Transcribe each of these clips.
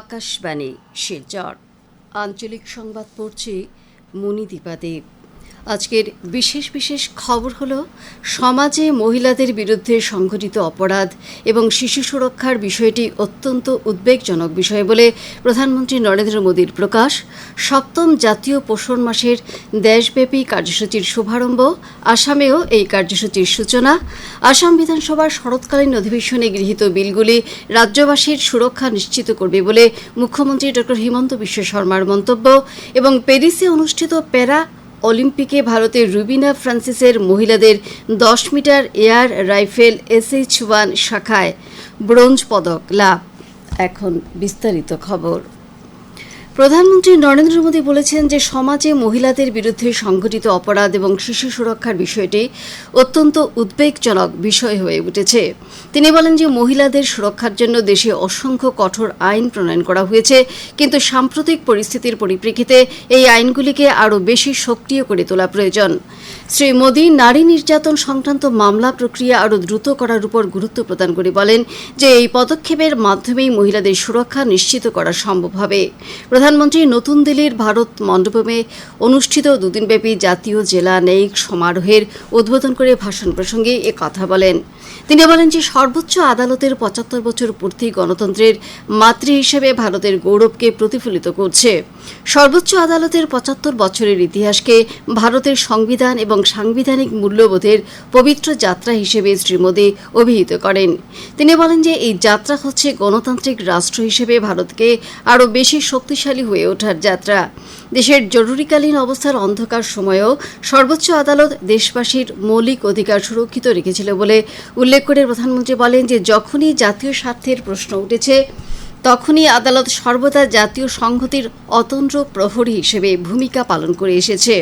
আকাশবাণী শিলচর। আঞ্চলিক সংবাদ পড়ছি মুনিদীপা দেব। আজকের বিশেষ বিশেষ খবর হলো, সমাজে মহিলাদের বিরুদ্ধে সংঘটিত অপরাধ এবং শিশু সুরক্ষার বিষয়টি অত্যন্ত উদ্বেগজনক বিষয় বলে প্রধানমন্ত্রী নরেন্দ্র মোদীর প্রকাশ। সপ্তম জাতীয় পোষণ মাসের দেশব্যাপী কার্যসূচির শুভারম্ভ, আসামেও এই কার্যসূচির সূচনা। আসাম বিধানসভার শরৎকালীন অধিবেশনে গৃহীত বিলগুলি রাজ্যবাসীর সুরক্ষা নিশ্চিত করবে বলে মুখ্যমন্ত্রী ড হিমন্ত বিশ্ব শর্মার মন্তব্য এবং প্যারিসে অনুষ্ঠিত প্যারা অলিম্পিকে ভারতের রুবিনা ফ্রান্সিসের মহিলাদের দশ metre air rifle SH one শাখায় ব্রোঞ্জ পদক লাভ। এখন বিস্তারিত খবর। প্রধানমন্ত্রী নরেন্দ্র মোদী বলেছেন যে সমাজে মহিলাদের বিরুদ্ধে সংঘটিত অপরাধ এবং শিশু সুরক্ষার বিষয়টি অত্যন্ত উদ্বেগজনক বিষয় হয়ে উঠেছে। তিনি বলেন যে মহিলাদের সুরক্ষার জন্য দেশে অসংখ্য কঠোর আইন প্রণয়ন করা হয়েছে, কিন্তু সাম্প্রতিক পরিস্থিতির পরিপ্রেক্ষিতে এই আইনগুলিকে আরও বেশি সক্রিয় করে তোলা প্রয়োজন। শ্রী মোদী নারী নির্যাতন সংক্রান্ত মামলা প্রক্রিয়া আরও দ্রুত করার উপর গুরুত্ব প্রদান করে বলেন যে এই পদক্ষেপের মাধ্যমেই মহিলাদের সুরক্ষা নিশ্চিত করা সম্ভব হবে। প্রধানমন্ত্রী নতুন দিল্লির ভারত মণ্ডপমে অনুষ্ঠিত দুদিনব্যাপী জাতীয় জেলা ন্যায়িক সমারোহের উদ্বোধন করে ভাষণ প্রসঙ্গে কথা বলেন। তিনি বলেন যে সর্বোচ্চ আদালতের পঁচাত্তর বছর পূর্তি গণতন্ত্রের মাতৃ হিসেবে ভারতের গৌরবকে প্রতিফলিত করছে। সর্বোচ্চ আদালতের পঁচাত্তর বছরের ইতিহাসকে ভারতের সংবিধান এবং সাংবিধানিক মূল্যবোধের পবিত্র যাত্রা হিসেবে শ্রী মোদী অভিহিত করেন। তিনি বলেন যে এই যাত্রা হচ্ছে গণতান্ত্রিক রাষ্ট্র হিসেবে ভারতকে আরও বেশি শক্তিশালী হয়ে ওঠার যাত্রা। দেশের জরুরিকালীন অবস্থার অন্ধকার সময়েও সর্বোচ্চ আদালত দেশবাসীর মৌলিক অধিকার সুরক্ষিত রেখেছিল বলে উল্লেখ করে প্রধানমন্ত্রী বলেন যে, যখনই জাতীয় স্বার্থের প্রশ্ন উঠেছে তখনই আদালত সর্বদা জাতীয় সংহতির অতন্ত্র প্রহরী হিসেবে ভূমিকা পালন করে এসেছে।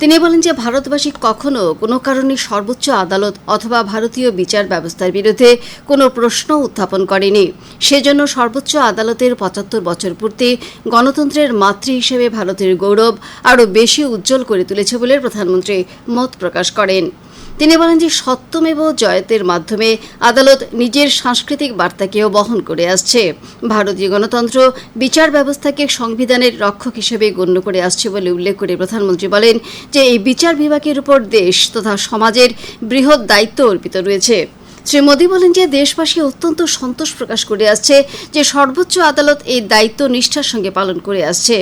তিনি বলেন যে, ভারতবাসী কখনো কোনো কারণে সর্বোচ্চ আদালত অথবা ভারতীয় বিচার ব্যবস্থার বিরুদ্ধে কোনো প্রশ্ন উত্থাপন করেনি। সেজন্য সর্বোচ্চ আদালতের পঁচাত্তর বছর পূর্তি গণতন্ত্রের মাতৃ হিসেবে ভারতের গৌরব আরও বেশি উজ্জ্বল করে তুলেছে বলে প্রধানমন্ত্রী মত প্রকাশ করেন। তিনি বলেন যে সত্যমেব জয়তের মাধ্যমে আদালত নিজের সাংস্কৃতিক বার্তাকেও বহন করে আসছে। ভারতীয় গণতন্ত্র বিচার ব্যবস্থাকে সংবিধানের রক্ষক হিসেবে গণ্য করে আসছে বলে উল্লেখ করে প্রধানমন্ত্রী বলেন যে এই বিচার বিভাগের উপর দেশ তথা সমাজের বৃহৎ দায়িত্ব অর্পিত রয়েছে। শ্রী মোদী বলেন যে দেশবাসী অত্যন্ত সন্তোষ প্রকাশ করে আসছে যে সর্বোচ্চ আদালত এই দায়িত্ব নিষ্ঠার সঙ্গে পালন করে আসছে।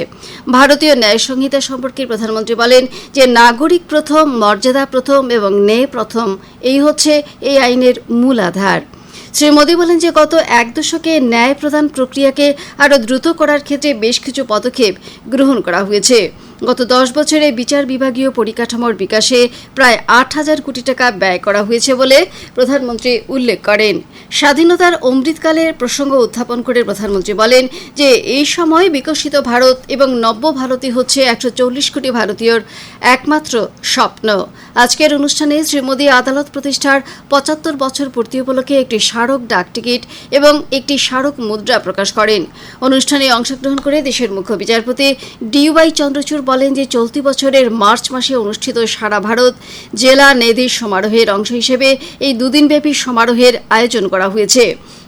ভারতীয় ন্যায় সংহিতা সম্পর্কে প্রধানমন্ত্রী বলেন যে নাগরিক প্রথম, মর্যাদা প্রথম এবং ন্যায় প্রথম, এই হচ্ছে এই আইনের মূল আধার। শ্রী মোদী বলেন যে গত এক দশকে ন্যায় প্রদান প্রক্রিয়াকে আরও দ্রুত করার ক্ষেত্রে বেশ কিছু পদক্ষেপ গ্রহণ করা হয়েছে। গত দশ বছরে বিচার বিভাগীয় পরিকাঠামোর বিকাশে প্রায় আট হাজার কোটি টাকা ব্যয় করা হয়েছে বলে প্রধানমন্ত্রী উল্লেখ করেন। স্বাধীনতার অমৃতকালের প্রসঙ্গ উত্থাপন করে প্রধানমন্ত্রী বলেন যে, এই সময় বিকশিত ভারত এবং নব্য ভারতী হচ্ছে একশো চল্লিশ কোটি ভারতীয়র একমাত্র স্বপ্ন। আজকের অনুষ্ঠানে শ্রী মোদী আদালত প্রতিষ্ঠার পঁচাত্তর বছর পূর্তি উপলক্ষে একটি স্মারক ডাকটিকিট এবং একটি স্মারক মুদ্রা প্রকাশ করেন। অনুষ্ঠানে অংশগ্রহণ করে দেশের মুখ্য বিচারপতি ডিওয়াই চন্দ্রচূড় বলেন যে চলতি বছরের মার্চ মাসে অনুষ্ঠিত সারা ভারত জেলা নেদির সমারোহের অংশ হিসেবে এই দুদিনব্যাপী সমারোহের আয়োজন করা হয়েছে।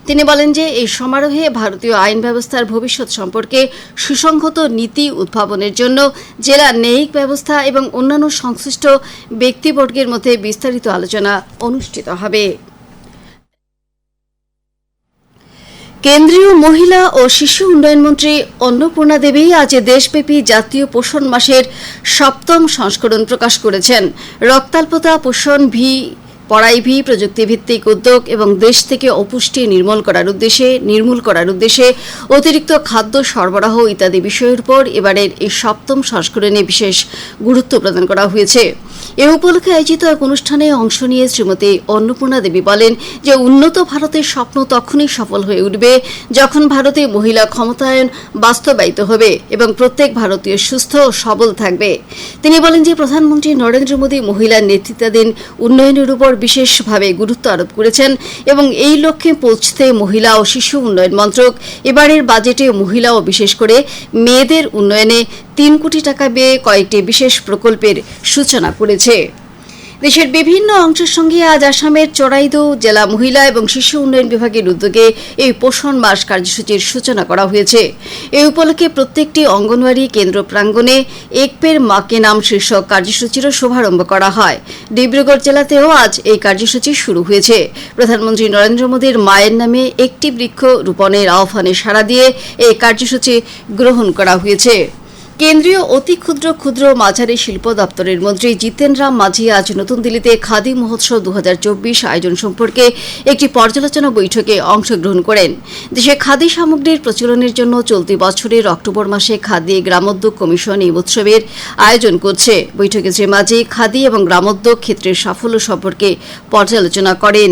তিনি বলেন যে এই সমারোহে ভারতীয় আইন ব্যবস্থার ভবিষ্যৎ সম্পর্কে সুসংহত নীতি উদ্ভাবনের জন্য জেলা ন্যায়িক ব্যবস্থা এবং অন্যান্য সংশ্লিষ্ট ব্যক্তিবর্গের মধ্যে বিস্তারিত আলোচনা অনুষ্ঠিত হবে। কেন্দ্রীয় মহিলা ও শিশু উন্নয়ন মন্ত্রী অন্নপূর্ণা দেবী আজ দেশব্যাপী জাতীয় পোষণ মাসের সপ্তম সংস্করণ প্রকাশ করেছেন। রক্তাল্পতা পোষণ ভি, পড়াই ভি, প্রযুক্তিভিত্তিক উদ্যোগ এবং দেশ থেকে অপুষ্টি নির্মূল করার উদ্দেশ্যে, নির্মূল করার উদ্দেশ্যে অতিরিক্ত খাদ্য সরবরাহ ইত্যাদি বিষয়ের উপর এবারের এই সপ্তম সংস্করণে বিশেষ গুরুত্ব প্রদান করা হয়েছে। এ উপলক্ষে আয়োজিত এক অনুষ্ঠানে অংশ নিয়ে শ্রীমতী অন্নপূর্ণা দেবী বলেন যে উন্নত ভারতের স্বপ্ন তখনই সফল হয়ে উঠবে যখন ভারতে মহিলা ক্ষমতায়ন বাস্তবায়িত হবে এবং প্রত্যেক ভারতীয় সুস্থ ও সবল থাকবে। তিনি বলেন যে প্রধানমন্ত্রী নরেন্দ্র মোদী মহিলার নেতৃত্বাধীন উন্নয়নের উপর বিশেষভাবে গুরুত্ব আরোপ করেছেন এবং এই লক্ষ্যে পৌঁছতে মহিলা ও শিশু উন্নয়ন মন্ত্রক এবারের বাজেটে মহিলা ও বিশেষ করে মেয়েদের উন্নয়নে তিন কোটি টাকা ব্যয়ে কয়েকটি বিশেষ প্রকল্পের সূচনা করেছে। দেশের বিভিন্ন অংশের সঙ্গে আজ আসামের চড়াইদৌ জেলা মহিলা এবং শিশু উন্নয়ন বিভাগের উদ্যোগে এই পোষণ মাস কার্যসূচির সূচনা করা হয়েছে। এই উপলক্ষে প্রত্যেকটি অঙ্গনওয়াড়ি কেন্দ্র প্রাঙ্গণে একপের মাকে নাম শীর্ষক কার্যসূচিরও শুভারম্ভ করা হয়। ডিব্রুগড় জেলাতেও আজ এই কার্যসূচি শুরু হয়েছে। প্রধানমন্ত্রী নরেন্দ্র মোদীর মায়ের নামে একটি বৃক্ষ রোপণের আহ্বানে সাড়া দিয়ে এই কার্যসূচি গ্রহণ করা হয়েছে। কেন্দ্রীয় অতি ক্ষুদ্র ক্ষুদ্র মাঝারি শিল্প দপ্তরের মন্ত্রী জিতেন রাম মাঝি আজ নতুন দিল্লিতে খাদি মহোৎসব দু হাজার চব্বিশ আয়োজন সম্পর্কে একটি পর্যালোচনা বৈঠকে অংশগ্রহণ করেন। দেশে খাদি সামগ্রীর প্রচলনের জন্য চলতি বছরের অক্টোবর মাসে খাদি গ্রামোদ্যোগ কমিশন এই উৎসবের আয়োজন করছে। বৈঠকে শ্রী মাঝি খাদি এবং গ্রামোদ্যোগ ক্ষেত্রের সাফল্য সম্পর্কে পর্যালোচনা করেন।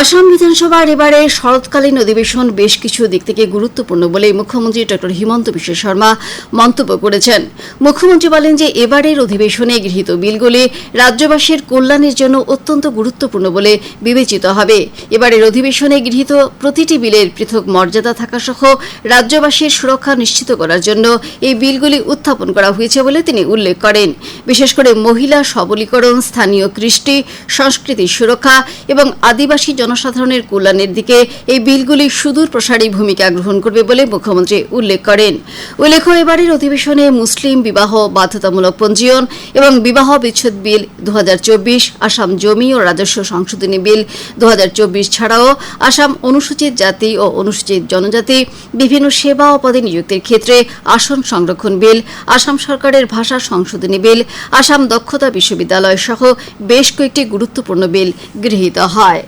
আসাম বিধানসভার এবারে শরৎকালীন অধিবেশন বেশ কিছু দিক থেকে গুরুত্বপূর্ণ বলে মুখ্যমন্ত্রী ডক্টর হিমন্ত বিশ্ব শর্মা মন্তব্য করেছেন। মুখ্যমন্ত্রী বলেন যে, এবারের অধিবেশনে গৃহীত বিলগুলি রাজ্যবাসীর কল্যাণের জন্য অত্যন্ত গুরুত্বপূর্ণ বলে বিবেচিত হবে। এবারের অধিবেশনে গৃহীত প্রতিটি বিলের পৃথক মর্যাদা থাকা সহ রাজ্যবাসীর সুরক্ষা নিশ্চিত করার জন্য এই বিলগুলি উত্থাপন করা হয়েছে বলে তিনি উল্লেখ করেন। বিশেষ করে মহিলা সবলীকরণ, স্থানীয় কৃষ্টি সংস্কৃতির সুরক্ষা এবং আদিবাসী জনসাধারণের কল্যাণের দিকে এই বিলগুলি সুদূর প্রসারী ভূমিকা গ্রহণ করবে বলে মুখ্যমন্ত্রী উল্লেখ করেন। উল্লেখ্য, এবারের অধিবেশনে মুসলিম বিবাহ বাধ্যতামূলক পঞ্জীয়ন এবং বিবাহ বিচ্ছেদ বিল দু হাজার চব্বিশ, আসাম জমি ও রাজস্ব সংশোধনী বিল দু হাজার চব্বিশ ছাড়াও আসাম অনুসূচিত জাতি ও অনুসূচিত জনজাতি বিভিন্ন সেবা ও পদে নিযুক্তির ক্ষেত্রে আসন সংরক্ষণ বিল, আসাম সরকারের ভাষা সংশোধনী বিল, আসাম দক্ষতা বিশ্ববিদ্যালয় সহ বেশ কয়েকটি গুরুত্বপূর্ণ বিল গৃহীত হয়।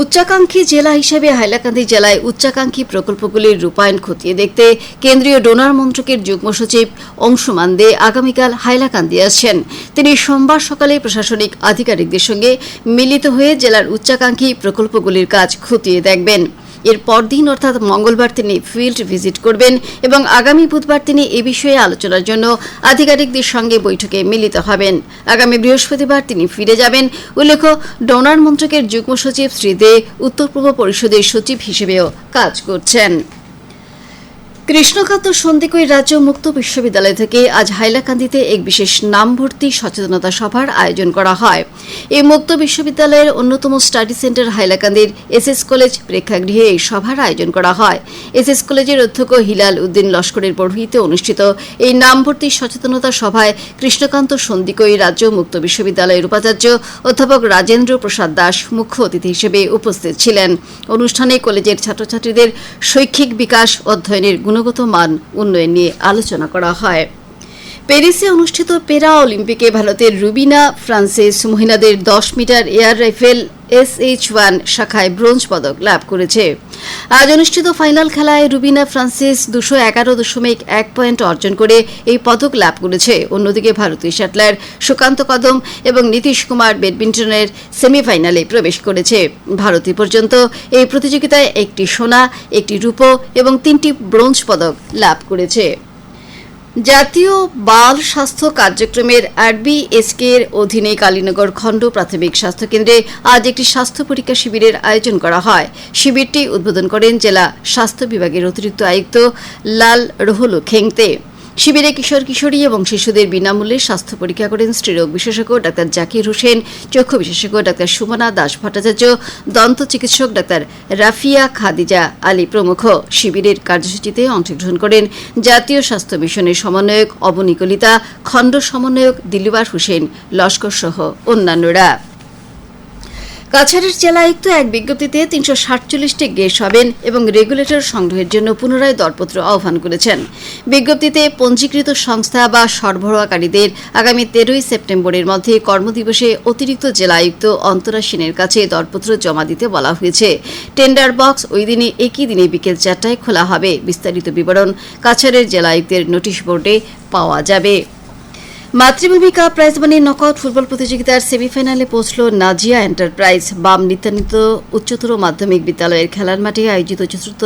উচ্চাকাঙ্ক্ষী জেলা হিসেবে হাইলাকান্দি জেলায় উচ্চাকাঙ্ক্ষী প্রকল্পগুলির রূপায়ণ খতিয়ে দেখতে কেন্দ্রীয় ডোনার মন্ত্রকের যুগ্ম সচিব অংশুমান দে আগামীকাল হাইলাকান্দি আসছেন। তিনি সোমবার সকালে প্রশাসনিক আধিকারিকদের সঙ্গে মিলিত হয়ে জেলার উচ্চাকাঙ্ক্ষী প্রকল্পগুলির কাজ খতিয়ে দেখবেন। এর পরদিন অর্থাৎ মঙ্গলবার তিনি ফিল্ড ভিজিট করবেন এবং আগামী বুধবার তিনি এ বিষয়ে আলোচনার জন্য আধিকারিকদের সঙ্গে বৈঠকে মিলিত হবেন। আগামী বৃহস্পতিবার তিনি ফিরে যাবেন। উল্লেখ্য, ডোনার মন্ত্রকের যুগ্ম সচিব শ্রী দে, উত্তর পূর্ব পরিষদের সচিব হিসেবেও কাজ করছেন। কৃষ্ণকান্ত সন্দিকৈ রাজ্য মুক্ত বিশ্ববিদ্যালয় থেকে আজ হাইলাকান্দিতে এক বিশেষ নাম ভর্তি সচেতনতা সভার আয়োজন করা হয়। এই মুক্ত বিশ্ববিদ্যালয়ের অন্যতম স্টাডি সেন্টার হাইলাকান্দির এসএস কলেজ প্রেক্ষাগৃহে এই সভার আয়োজন করা হয়। এসএস কলেজের অধ্যক্ষ হিলাল উদ্দিন লস্করের পৌরহিতে অনুষ্ঠিত এই নাম ভর্তি সচেতনতা সভায় কৃষ্ণকান্ত সন্দিকৈ রাজ্য মুক্ত বিশ্ববিদ্যালয়ের উপাচার্য অধ্যাপক রাজেন্দ্র প্রসাদ দাস মুখ্য অতিথি হিসেবে উপস্থিত ছিলেন। অনুষ্ঠানে কলেজের ছাত্রছাত্রীদের শৈক্ষিক বিকাশ, অধ্যয়নের গুণগত মান উন্নয়ন নিয়ে আলোচনা করা হয়। প্যারিসে অনুষ্ঠিত পেরা অলিম্পিকে ভারতের রুবিনা ফ্রান্সেস মহিলাদের দশ metre air rifle S H one শাখায় ব্রোঞ্জ পদক লাভ করেছে। আজ অনুষ্ঠিত ফাইনাল খেলায় রুবিনা ফ্রান্সিস দুশো এগারো দশমিক এক পয়েন্ট অর্জন করে এই পদক লাভ করেছে। অন্যদিকে ভারতীয় শাটলার সুকান্ত কদম এবং নীতিশ কুমার ব্যাডমিন্টনের সেমিফাইনালে প্রবেশ করেছে। ভারত পর্যন্ত এই প্রতিযোগিতায় একটি সোনা, একটি রূপো এবং তিনটি ব্রোঞ্জ পদক লাভ করেছে। জাতীয় বাল স্বাস্থ্য কার্যক্রমের আরবিএসকে এর অধীনে কালীনগর খণ্ড প্রাথমিক স্বাস্থ্য কেন্দ্রে আজ একটি স্বাস্থ্য পরীক্ষা শিবিরের আয়োজন করা হয়। শিবিরটি উদ্বোধন করেন জেলা স্বাস্থ্য বিভাগের অতিরিক্ত আয়ুক্ত লাল রোহলু খেংতে। শিবিরে কিশোর, কিশোরী এবং শিশুদের বিনামূল্যে স্বাস্থ্য পরীক্ষা করেন স্ত্রীরোগ বিশেষজ্ঞ ডাক্তার জাকির হোসেন, চক্ষু বিশেষজ্ঞ ডাক্তার সুমনা দাস ভট্টাচার্য, দন্ত চিকিৎসক ডাক্তার রাফিয়া খাদিজা আলী প্রমুখ। শিবিরের কার্যসূচিতে অংশগ্রহণ করেন জাতীয় স্বাস্থ্য মিশনের সমন্বয়ক অবনিকলিতা, খণ্ড সমন্বয়ক দিলুবার হোসেন, লস্কর সহ অন্যান্যরা। কাছাড়ের জেলা আয়ুক্ত এক বিজ্ঞপ্তিতে তিনশো সাতচল্লিশটি গ্যাস হবেন এবং রেগুলেটর সংগ্রহের জন্য পুনরায় দরপত্র আহ্বান করেছেন। বিজ্ঞপ্তিতে পঞ্জীকৃত সংস্থা বা সরবরাহকারীদের আগামী তেরোই সেপ্টেম্বরের মধ্যে কর্মদিবসে অতিরিক্ত জেলা আয়ুক্ত অন্তরা সেনের কাছে দরপত্র জমা দিতে বলা হয়েছে। টেন্ডার বক্স ওই দিনে একই দিনে বিকেল চারটায় খোলা হবে। বিস্তারিত বিবরণ কাছাড়ের জেলা আয়ুক্তের নোটিশ বোর্ডে পাওয়া যাবে। Matribhumi cup prize money knockout football প্রতিযোগিতার সেমিফাইনালে পৌঁছল নাজিয়া এন্টারপ্রাইজ বাম নিত্যান্বিত উচ্চতর মাধ্যমিক বিদ্যালয়ের খেলার মাঠে আয়োজিত চতুর্থ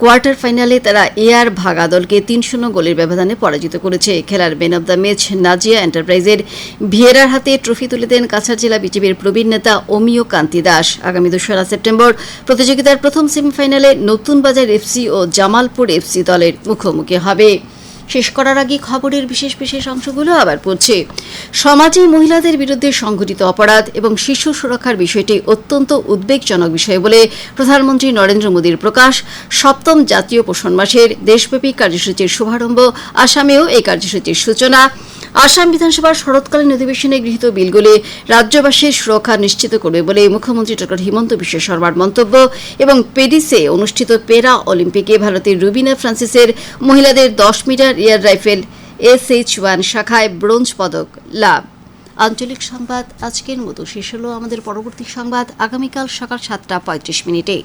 কোয়ার্টার ফাইনালে তারা এয়ার ভাগা দলকে তিন শূন্য গোলের ব্যবধানে পরাজিত করেছে। খেলার man of the match Nazia এন্টারপ্রাইজের ভিয়েরার হাতে ট্রফি তুলে দেন কাছাড় জেলা বিজেপির প্রবীণ নেতা অমিয় কান্তি দাস। আগামী দোসরা সেপ্টেম্বর প্রতিযোগিতার প্রথম সেমিফাইনালে নতুন বাজার এফসি ও জামালপুর এফসি দলের মুখোমুখি হবে। শেষ করার আগে খবরের বিশেষ বিশেষ অংশগুলো আবার পড়ছে। সমাজে মহিলাদের বিরুদ্ধে সংঘটিত অপরাধ এবং শিশু সুরক্ষার বিষয়টি অত্যন্ত উদ্বেগজনক বিষয় বলে প্রধানমন্ত্রী নরেন্দ্র মোদীর প্রকাশ। সপ্তম জাতীয় পোষণ মাসের দেশব্যাপী কার্যসূচির শুভারম্ভ আসামেও এই কার্যসূচির সূচনা। আসাম বিধানসভার শরৎকালীন অধিবেশনে গৃহীত বিলগুলি রাজ্যবাসীর সুরক্ষা নিশ্চিত করবে বলে মুখ্যমন্ত্রী ডক্টর হিমন্ত বিশ্ব শর্মার মন্তব্য এবং পেরিসে অনুষ্ঠিত পেরা অলিম্পিকে ভারতের রুবিনা ফ্রান্সিসের মহিলাদের দশ metre air rifle, S H one শাখায় ব্রোঞ্জ পদক লাভ। আঞ্চলিক সংবাদ, আজকের মতো শেষ হলো আমাদের পরবর্তী সংবাদ। আগামীকাল সকাল সাতটা পঁয়ত্রিশ মিনিটে।